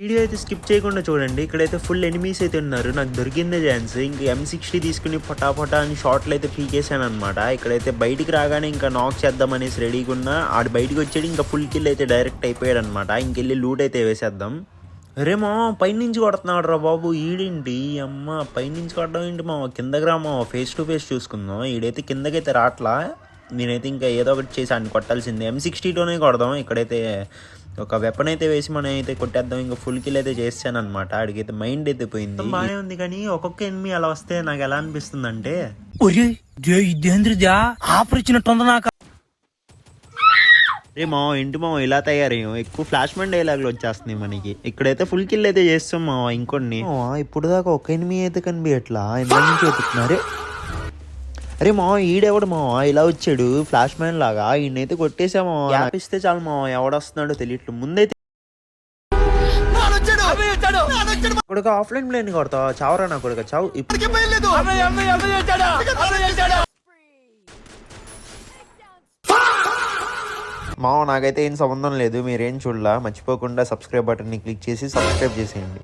Video అయితే skip చేయకుండా చూడండి. ఇక్కడైతే ఫుల్ ఎనిమీస్ అయితే ఉన్నారు. నాకు దొరికిందే ఛాన్స్ ఇంకా ఎం సిక్స్టీ తీసుకుని పొటాపొటా అని షార్ట్లు అయితే పీకేసాను అనమాట ఇక్కడైతే బయటికి రాగానే ఇంకా నాక్ చేద్దాం అనేసి రెడీగా ఉన్నా ఆడు బయటికి వచ్చాడు ఇంకా ఫుల్ కిల్ అయితే డైరెక్ట్ అయిపోయాడు అనమాట ఇంకెళ్ళి లూట్ అయితే వేసేద్దాం. రేమో పైనుంచి కొడుతున్నాడు రా బాబు. ఈడేంటి? అమ్మ పైనుంచి కొట్టడం ఏంటి మా? కిందకి రా ఫేస్ టు ఫేస్ చూసుకుందాం. ఈడైతే కిందకైతే రాట్లా. నేనైతే ఇంకా ఏదో ఒకటి చేసి అన్ని కొట్టాల్సిందే. ఎం సిక్స్టీతోనే కొడదాం. ఇక్కడైతే ఒక వెపన్ అయితే వేసి మనం అయితే కొట్టేద్దాం. ఇంకా ఫుల్ కిల్ అయితే చేస్తాను అనమాట ఆడికైతే మైండ్ అయితే పోయింది. బాగానే ఉంది కానీ ఒక్కొక్క ఎనిమి అలా వస్తే నాకు ఎలా అనిపిస్తుంది అంటే రే మా ఇంటి మా ఇలా తయారయ్యాం? ఎక్కువ ఫ్లాష్ మ్యాన్ డైలాగులు వచ్చేస్తున్నాయి మనకి. ఇక్కడైతే ఫుల్ కిల్ అయితే చేస్తాం మా ఇంకొన్ని. ఇప్పుడు దాకా ఒక ఎనిమి అయితే కనిపించట్లా? ఎంత నుంచి వెతుకుతున్నారే అరే మా ఈడెవడు మా? ఇలా వచ్చాడు ఫ్లాష్ మ్యాన్ లాగా. ఈయనైతే కొట్టేసామా గ్యాప్ ఇస్తే చాలు మా ఎవడొస్తున్నాడో తెలియట్లు ముందైతే కొడుక ఆఫ్లైన్ ప్లేన్ కొడతా. చావరా నా కొడుక చావు. మా నాకైతే ఏం సంబంధం లేదు. మీరేం చూడలా? మర్చిపోకుండా సబ్స్క్రైబ్ బటన్ని క్లిక్ చేసి సబ్స్క్రైబ్ చేసేయండి.